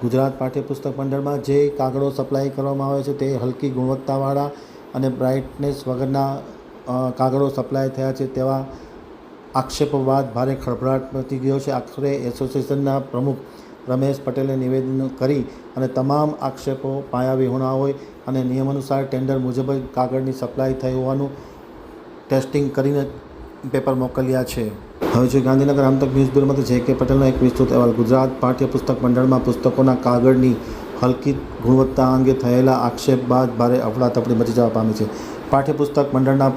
ગુજરાત પાઠ્યપુસ્તક મંડળમાં જે કાગળો સપ્લાય કરવામાં આવે છે તે હલકી ગુણવત્તાવાળા અને બ્રાઇટનેસ વગરના કાગળો સપ્લાય થયા છે તેવા આક્ષેપો બાદ ભારે ખળભળાટ મચી ગયો છે. આખરે એસોસિએશનના પ્રમુખ રમેશ પટેલે નિવેદન કરી અને તમામ આક્ષેપો પાયાવિહોણા હોય અને નિયમાનુસાર ટેન્ડર મુજબ જ કાગળની સપ્લાય થઈ હોવાનું ટેસ્ટિંગ કરીને પેપર મોકલ્યા છે. હવે છે ગાંધીનગર આમતક ન્યૂઝ બ્યુરોમાંથી જે કે પટેલનો એક વિસ્તૃત અહેવાલ, ગુજરાત પાઠ્યપુસ્તક મંડળમાં પુસ્તકોના કાગળની હલકી ગુણવત્તા અંગે થયેલા આક્ષેપ બાદ ભારે અફડાતફડી મચી જવા પામી છે. પાઠ્યપુસ્તક મંડળના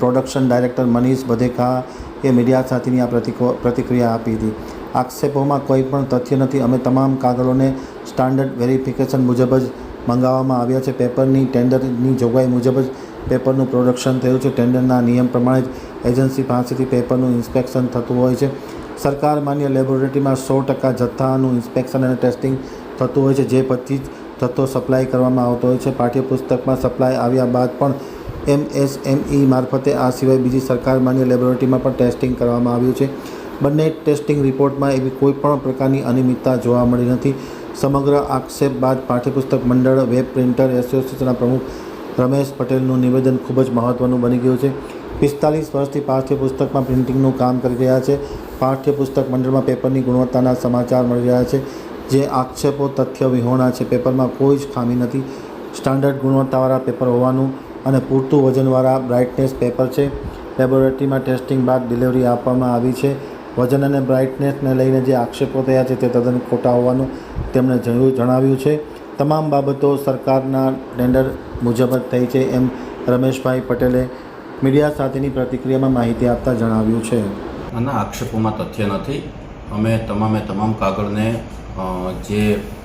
પ્રોડક્શન ડાયરેક્ટર મનીષ બધેકાએ મીડિયા સાથેની આ પ્રતિકો, પ્રતિક્રિયા આપી હતી. આક્ષેપોમાં કોઈ પણ તથ્ય નથી. અમે તમામ કાગળોને સ્ટાન્ડર્ડ વેરિફિકેશન મુજબ જ મંગાવવામાં આવ્યા છે. પેપરની ટેન્ડરની જોગવાઈ મુજબ જ પેપરનું પ્રોડક્શન થયું છે. ટેન્ડરના નિયમ પ્રમાણે જ એજન્સી પાસેથી પેપરનું ઇન્સ્પેક્શન થતું હોય છે. સરકાર માન્ય લેબોરેટરીમાં સો ટકા જથ્થાનું ઇન્સ્પેક્શન અને ટેસ્ટિંગ થતું હોય છે, જે પછી જ જથ્થો સપ્લાય કરવામાં આવતો હોય છે. પાઠ્યપુસ્તકમાં સપ્લાય આવ્યા બાદ પણ એમએસએમઈ મારફતે આ સિવાય બીજી સરકાર માન્ય લેબોરેટરીમાં પણ ટેસ્ટિંગ કરવામાં આવ્યું છે. બંને ટેસ્ટિંગ રિપોર્ટમાં એવી કોઈ પણ પ્રકારની અનિયમિતતા જોવા મળી નથી. સમગ્ર આક્ષેપ બાદ પાઠ્યપુસ્તક મંડળ, વેબ પ્રિન્ટર એસોસિએશનના પ્રમુખ રમેશ પટેલનું નિવેદન ખૂબ જ મહત્ત્વનું બની ગયું છે. પિસ્તાલીસ વર્ષથી પાઠ્યપુસ્તકમાં પ્રિન્ટિંગનું કામ કરી રહ્યા છે. પાઠ્યપુસ્તક મંડળમાં પેપરની ગુણવત્તાના સમાચાર મળી રહ્યા છે. જે આક્ષેપો, તથ્ય, વિહોણા છે, પેપરમાં કોઈ જ ખામી નથી. સ્ટાન્ડર્ડ ગુણવત્તાવાળા પેપર હોવાનું અને પૂરતું વજનવાળા બ્રાઇટનેસ પેપર છે. લેબોરેટરીમાં ટેસ્ટિંગ બાદ ડિલિવરી આપવામાં આવી છે. વજન અને બ્રાઇટનેસને લઈને જે આક્ષેપો થયા છે તે તદ્દન ખોટા હોવાનું તેમણે જણાવ્યું છે. તમામ બાબતો સરકારના ટેન્ડર મુજબ જ થઈ છે એમ રમેશભાઈ પટેલે મીડિયા સાથેની પ્રતિક્રિયામાં માહિતી આપતા જણાવ્યું છે. આના આક્ષેપોમાં તથ્ય નથી. અમે તમામે તમામ કાગળને જે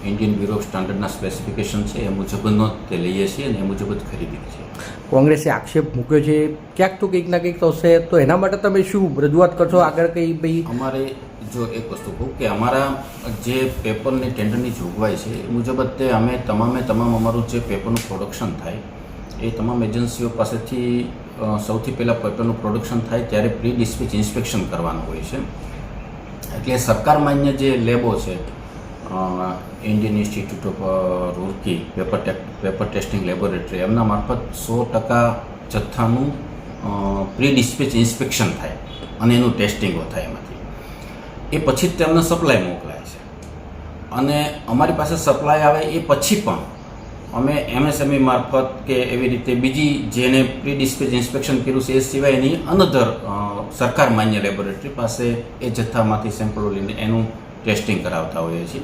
ઇન્ડિયન બ્યુરો ઓફ સ્ટાન્ડર્ડના સ્પેસિફિકેશન છે એ મુજબનો તે લઈએ છીએ અને એ મુજબ જ ખરીદીએ છીએ. કોંગ્રેસે આક્ષેપ મૂક્યો છે. ક્યાંક તો કંઈક ના કંઈક તો હશે. તો એના માટે તમે શું રજૂઆત કરશો? આગળ કંઈ ભાઈ અમારે જો એક વસ્તુ કહું કે અમારા જે પેપરની ટેન્ડરની જોગવાઈ છે, એ મુજબ તે અમે તમામે તમામ અમારું જે પેપરનું પ્રોડક્શન થાય, એ તમામ એજન્સીઓ પાસેથી સૌથી પહેલાં પેપરનું પ્રોડક્શન થાય ત્યારે પ્રી ડિસ્પેચ ઇન્સ્પેક્શન કરવાનું હોય છે. એટલે સરકાર માન્ય જે લેબો છે Indian institute of Roorkee paper tech paper testing laboratory એમના મારફત સો ટકા જથ્થાનું પ્રી ડિસ્પેચ ઇન્સ્પેક્શન થાય અને એનું ટેસ્ટિંગો થાય એમાંથી. એ પછી જ તેમને સપ્લાય મોકલાય છે. અને અમારી પાસે સપ્લાય આવે એ પછી પણ અમે એમએસએમઈ મારફત કે એવી રીતે બીજી જેને પ્રી ડિસ્પેચ ઇન્સ્પેક્શન કર્યું છે એ સિવાયની અનધર સરકાર માન્ય લેબોરેટરી પાસે એ જથ્થામાંથી સેમ્પલો લઈને એનું ટેસ્ટિંગ કરાવતા હોઈએ છીએ.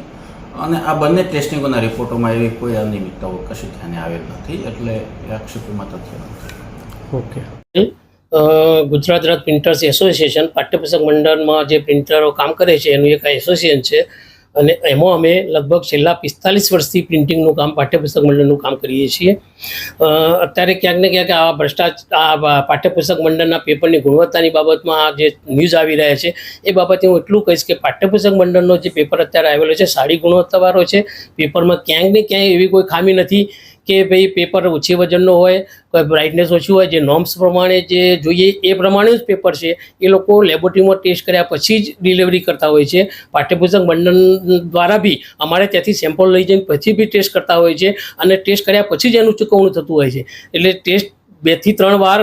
અને આ બંને ટેસ્ટિંગોના રિપોર્ટોમાં એવી કોઈ અનિયમિતતાઓ કશું ધ્યાને આવેલ નથી એટલે એ ક્ષેત્રમાં તથ્ય નથી. Okay Gujarat Raj printers association પાઠ્યપુસ્તક મંડળમાં જે પ્રિન્ટરો કામ કરે છે, એનું એક એસોસિએશન છે. અને એમાં અમે લગભગ છેલ્લા પિસ્તાલીસ વર્ષથી પ્રિન્ટિંગનું કામ, પાઠ્યપુસ્તક મંડળનું કામ કરીએ છીએ. અત્યારે ક્યાંક ને ક્યાંક આ ભ્રષ્ટાચાર આ પાઠ્યપુસ્તક મંડળના પેપરની ગુણવત્તાની બાબતમાં આ જે ન્યૂઝ આવી રહ્યા છે, એ બાબતે હું એટલું કહીશ કે પાઠ્યપુસ્તક મંડળનો જે પેપર અત્યારે આવેલો છે, સારી ગુણવત્તાવાળો છે. પેપરમાં ક્યાંક ને ક્યાંય એવી કોઈ ખામી નથી કે ભાઈ પેપર ઓછી વજનનો હોય, કોઈ બ્રાઇટનેસ ઓછી હોય, જે નોર્મ્સ પ્રમાણે જે જોઈએ એ પ્રમાણે જ પેપર છે, એ લોકો લેબોરેટરીમાં ટેસ્ટ કર્યા પછી જ ડિલિવરી કરતા હોય છે. પાઠ્યપુસ્તક મંડળ દ્વારા બી અમારે ત્યાંથી સેમ્પલ લઈ જઈને પછી બી ટેસ્ટ કરતા હોય છે અને ટેસ્ટ કર્યા પછી જ એનું ચૂકવણું થતું હોય છે. એટલે ટેસ્ટ બેથી ત્રણ વાર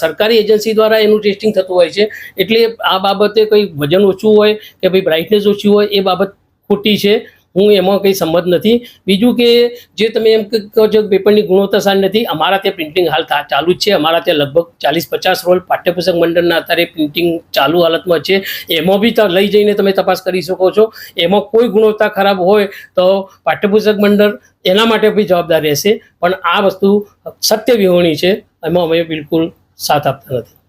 સરકારી એજન્સી દ્વારા એનું ટેસ્ટિંગ થતું હોય છે. એટલે આ બાબતે કંઈ વજન ઓછું હોય કે ભાઈ બ્રાઇટનેસ ઓછી હોય એ બાબત ખોટી છે. હું એમાં કંઈ સંમત નથી. બીજું કે જે તમે એમ કહો છો પેપરની ગુણવત્તા સારી નથી, અમારા ત્યાં પ્રિન્ટિંગ હાલ ચાલુ જ છે. અમારા ત્યાં લગભગ ચાલીસ પચાસ રોલ પાઠ્યપુસ્તક મંડળના આધારે પ્રિન્ટિંગ ચાલુ હાલતમાં છે. એમાં બી લઈ જઈને તમે તપાસ કરી શકો છો. એમાં કોઈ ગુણવત્તા ખરાબ હોય તો પાઠ્યપુસ્તક મંડળ એના માટે બી જવાબદાર રહેશે. પણ આ વસ્તુ સત્ય વિહોણી છે. એમાં અમે બિલકુલ સાથ આપતા નથી.